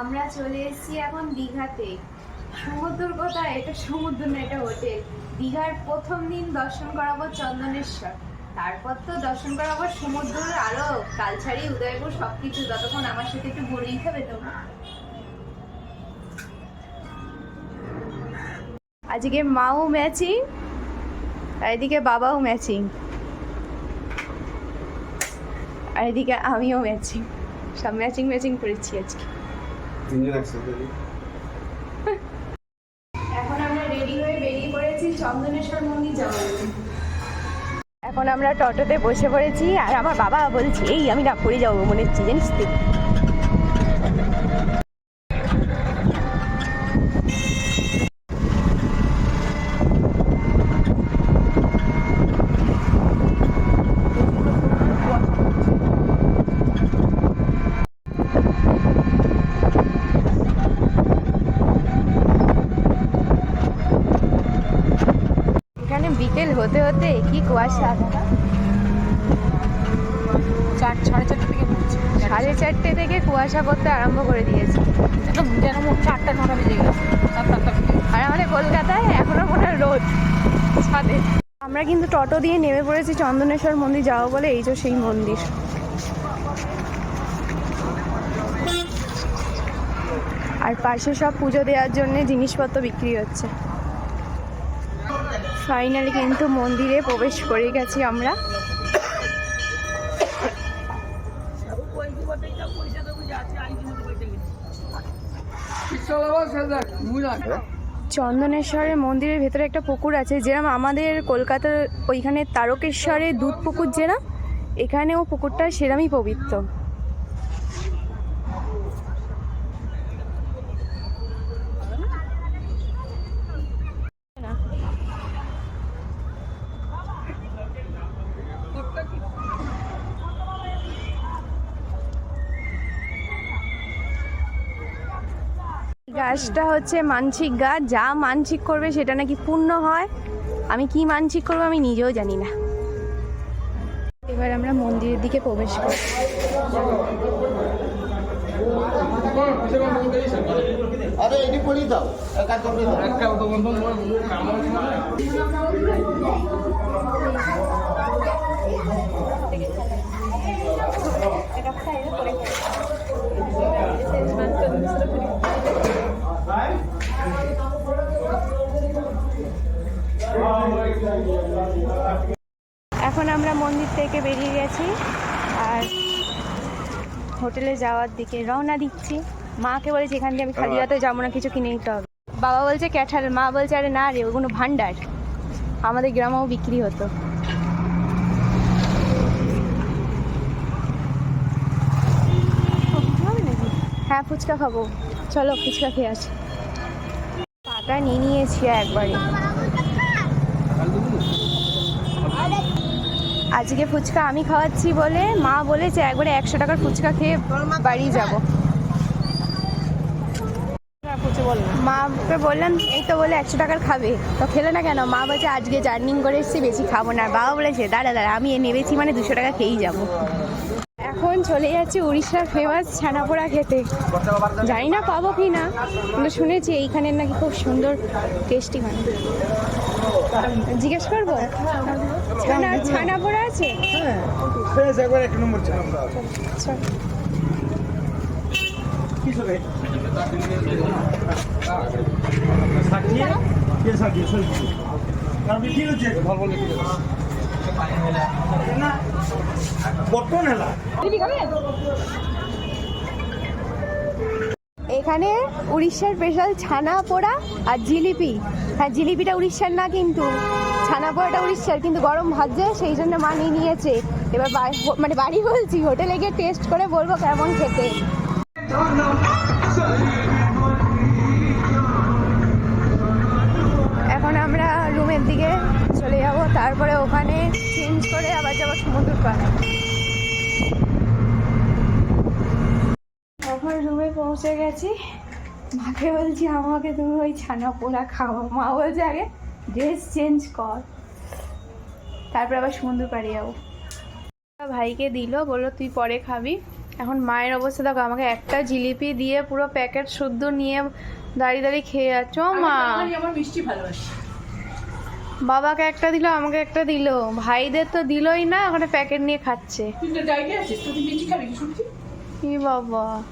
আমরা চলে এসেছি এখন দীঘাতে। সমুদ্র কোথায় এটা সমুদ্র না, এটা হোটেল দীঘার প্রথম দিন দর্শন করাবো চন্দনেশ্বর। তারপর তো দর্শন করাবো সমুদ্র আরও কালছাড়ি উদয়পুর সবকিছু। ততক্ষণ আমার সাথে একটু ঘুরেই খাবে তোমরা আজকে মাও ম্যাচিং আর এদিকে বাবাও ম্যাচিং আর এদিকে আমিও ম্যাচিং সব ম্যাচিং ম্যাচিং করেছি আজকে। তিনজন একসাথে এখন আমরা রেডি হয়ে বেরিয়ে পড়েছি চন্দনেশ্বর মন্দির যাওয়ার জন্য। এখন আমরা টোটোতে বসে পড়েছি আর আমার বাবা বলছে এই আমি না পড়ে যাব মনে হচ্ছে জানিস তো এখানে বিকেল হতে হতে কি কুয়াশা? চার সাড়ে চারটে থেকে সাড়ে চারটে থেকে কুয়াশা করতে আরম্ভ করে দিয়েছে। যেন চারটা নটা বেজে গেছে। আর আমাদের কলকাতায় এখনও মনে হয় রোদ। ছাদে। আমরা কিন্তু টোটো দিয়ে নেমে পড়েছি চন্দনেশ্বর মন্দির যাওয়া বলে এই যে সেই মন্দির। আর পাশে সব পুজো দেওয়ার জন্য জিনিসপত্র বিক্রি হচ্ছে। ফাইনালি কিন্তু মন্দিরে প্রবেশ করে গেছি আমরা। চন্দনেশ্বরের মন্দিরের ভেতরে একটা পুকুর আছে যেরকম আমাদের কলকাতার ওইখানে তারকেশ্বরে দুধ পুকুর যেরকম এখানেও পুকুরটা সেরমই পবিত্র। গাছটা হচ্ছে মানসিক গাছ যা মানসিক করবে সেটা নাকি পূর্ণ হয়? আমি কি মানসিক করব আমি নিজেও জানি না। এবার আমরা মন্দিরের দিকে প্রবেশ করি। আরে আমরা মন্দির থেকে বেরিয়ে গেছি আর হোটেলে যাওয়ার দিকে রওনা দিচ্ছি। মাকে বলেছি এখান দিয়ে আমি খালি হাতে যাব না কিছু কিনে নিতে হবে। বাবা বলছে ক্যাঠাল। মা বলছে আরে না রে ওগুলো ভান্ডার আমাদের গ্রামেও বিক্রি হতো। হ্যাঁ ফুচকা খাব। চলো ফুচকা খেয়ে আসি। পাটা নিয়ে নিয়েছি একবারে। আজকে ফুচকা আমি খাওয়াচ্ছি বলে মা বলেছে, একবারে একশো টাকার ফুচকা খেয়ে বাড়ি যাব। মাকে বললাম, এই তো বলে একশো টাকার খাবে। তো খেলে না কেন? মা বলছে, আজকে জার্নিং করে এসেছি, বেশি খাব না। বাবা বলেছে, দাঁড়া দাঁড়া, আমি নেবেছি মানে দুশো টাকা খেয়েই যাব। এখন চলে যাচ্ছি উড়িষ্যার ফেমাস ছানাপোড়া খেতে জানি না পাবো কি না কিন্তু শুনেছি এইখানের নাকি খুব সুন্দর টেস্টি হয় জিজ্ঞেস করব ছানা ছানা পোড়া আছে আচ্ছা ঠিক আছে বর্তমান হেলা এখানে উড়িষ্যার স্পেশাল ছানা পোড়া আর জিলিপি। হ্যাঁ জিলিপিটা উড়িষ্যার না কিন্তু। ছানা পোড়াটা উড়িষ্যার, কিন্তু গরম ভাজছে সেই জন্য মানিয়ে নিয়েছে। এবার মানে বাড়ি বলছি, হোটেলে গিয়ে টেস্ট করে বলব কেমন খেতে। এখন আমরা রুমের দিকে চলে যাব, তারপরে ওখানে চেঞ্জ করে আবার যাব সমুদ্র পাড়ে। এখন রুমে পৌঁছে গেছি। মাকে বলছি, আমাকে তুমি ওই ছানা পোড়া খাওয়া মা বলছে, আগে ড্রেস চেঞ্জ কর। তারপরে আবার সমুদ্র পাড়ে যাব। ভাইকে দিল, বলল, তুই পরে খাবি। এখন মায়ের অবস্থা, দেখো, আমাকে একটা জিলিপি দিয়ে পুরো প্যাকেট শুদ্ধ নিয়ে দাঁড়িয়ে দাঁড়িয়ে খেয়ে যাচ্ছ, মা। আমার মিষ্টি ভালোবাসি। বাবাকে একটা দিল আমাকে একটা দিল। ভাইদের তো দিলই না ওখানে প্যাকেট নিয়ে খাচ্ছে। বাবা।